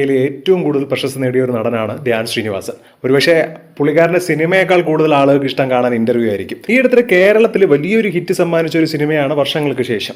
ഇതിൽ ഏറ്റവും കൂടുതൽ പ്രശസ്തി നേടിയ ഒരു നടനാണ് ധ്യാൻ ശ്രീനിവാസൻ. ഒരുപക്ഷെ പുള്ളിക്കാരന്റെ സിനിമയേക്കാൾ കൂടുതൽ ആളുകൾക്ക് ഇഷ്ടം കാണാൻ ഇന്റർവ്യൂ ആയിരിക്കും. ഈ അടുത്തിടെ കേരളത്തിൽ വലിയൊരു ഹിറ്റ് സമ്മാനിച്ച ഒരു സിനിമയാണ് വർഷങ്ങൾക്ക് ശേഷം.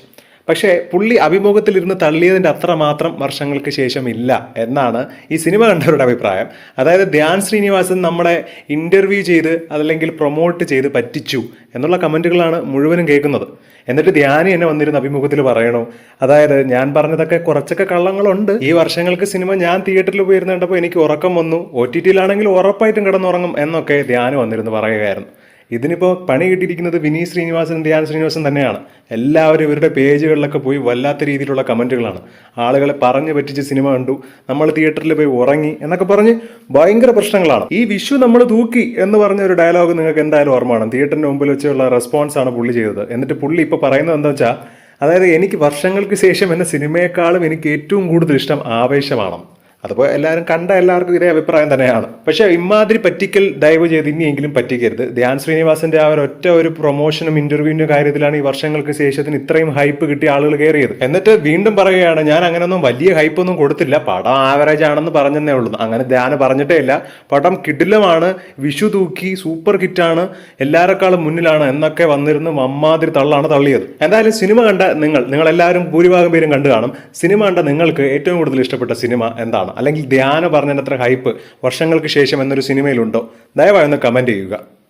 പക്ഷേ പുള്ളി അഭിമുഖത്തിലിരുന്ന് തള്ളിയതിന്റെ അത്ര മാത്രം വർഷങ്ങൾക്ക് ശേഷം ഇല്ല എന്നാണ് ഈ സിനിമ കണ്ടവരുടെ അഭിപ്രായം. അതായത് ധ്യാൻ ശ്രീനിവാസൻ നമ്മളെ ഇന്റർവ്യൂ ചെയ്ത് അതല്ലെങ്കിൽ പ്രൊമോട്ട് ചെയ്ത് പറ്റിച്ചു എന്നുള്ള കമന്റുകളാണ് മുഴുവനും കേൾക്കുന്നത്. എന്നിട്ട് ധ്യാനി എന്നെ വന്നിരുന്ന അഭിമുഖത്തിൽ പറയണു. അതായത് ഞാൻ പറഞ്ഞതൊക്കെ കുറച്ചൊക്കെ കള്ളങ്ങളുണ്ട്. ഈ വർഷങ്ങൾക്ക് സിനിമ ഞാൻ തിയേറ്ററിൽ പോയിരുന്ന് കണ്ടപ്പോൾ എനിക്ക് ഉറക്കം വന്നു. ഒ ടി ടിയിലാണെങ്കിൽ ഉറപ്പായിട്ടും കിടന്നുറങ്ങും എന്നൊക്കെ ധ്യാനം വന്നിരുന്ന് പറയുകയായിരുന്നു. ഇതിനിപ്പോൾ പണി കിട്ടിയിരിക്കുന്നത് വിനീത് ശ്രീനിവാസൻ ധ്യാൻ ശ്രീനിവാസൻ തന്നെയാണ്. എല്ലാവരും ഇവരുടെ പേജുകളിലൊക്കെ പോയി വല്ലാത്ത രീതിയിലുള്ള കമന്റുകളാണ് ആളുകളെ പറഞ്ഞു പറ്റിച്ച് സിനിമ കണ്ടു നമ്മൾ തിയേറ്ററിൽ പോയി ഉറങ്ങി എന്നൊക്കെ പറഞ്ഞ് ഭയങ്കര പ്രശ്നങ്ങളാണ്. ഈ വിഷു നമ്മൾ തൂക്കി എന്ന് പറഞ്ഞ ഒരു ഡയലോഗ് നിങ്ങൾക്ക് എന്തായാലും ഓർമ്മയാണ് തിയേറ്ററിന്റെ മുമ്പിൽ വെച്ചുള്ള റെസ്പോൺസ് ആണ് പുള്ളി ചെയ്തത്. എന്നിട്ട് പുള്ളി ഇപ്പോൾ പറയുന്നത് എന്താ വെച്ചാൽ അതായത് എനിക്ക് വർഷങ്ങൾക്ക് ശേഷം എന്ന സിനിമയെക്കാളും എനിക്ക് ഏറ്റവും കൂടുതൽ ഇഷ്ടം ആവേശമാണ്. അതിപ്പോൾ എല്ലാവരും കണ്ട എല്ലാവർക്കും ഇതേ അഭിപ്രായം തന്നെയാണ്. പക്ഷേ ഇമാതിരി പറ്റിക്കൽ ദയവ് ചെയ്ത് ഇനിയെങ്കിലും പറ്റിക്കരുത്. ധ്യാൻ ശ്രീനിവാസന്റെ ആ ഒറ്റ ഒരു പ്രൊമോഷനും ഇന്റർവ്യൂവിന്റെ കാര്യത്തിലാണ് ഈ വർഷങ്ങൾക്ക് ശേഷത്തിന് ഇത്രയും ഹൈപ്പ് കിട്ടിയ ആളുകൾ കയറിയത്. എന്നിട്ട് വീണ്ടും പറയുകയാണ് ഞാൻ അങ്ങനെയൊന്നും വലിയ ഹൈപ്പൊന്നും കൊടുത്തില്ല. പടം ആവറേജ് ആണെന്ന് പറഞ്ഞതേ ഉള്ളൂ. അങ്ങനെ ധ്യാൻ പറഞ്ഞിട്ടേ ഇല്ല. പടം കിടിലമാണ് വിഷു തൂക്കി സൂപ്പർ ഹിറ്റാണ് എല്ലാവരെക്കാളും മുന്നിലാണ് എന്നൊക്കെ വന്നിരുന്നു അമ്മാതിരി തള്ളാണ് തള്ളിയത്. എന്തായാലും സിനിമ കണ്ട നിങ്ങൾ എല്ലാവരും ഭൂരിഭാഗം പേരും കണ്ടു കാണും. സിനിമ കണ്ട നിങ്ങൾക്ക് ഏറ്റവും കൂടുതൽ ഇഷ്ടപ്പെട്ട സിനിമ എന്താണ്? അല്ലെങ്കിൽ ധ്യാന പറഞ്ഞതിനത്ര ഹൈപ്പ് വർഷങ്ങൾക്ക് ശേഷം എന്നൊരു സിനിമയിലുണ്ടോ? ദയവായി ഒന്ന് കമന്റ് ചെയ്യുക.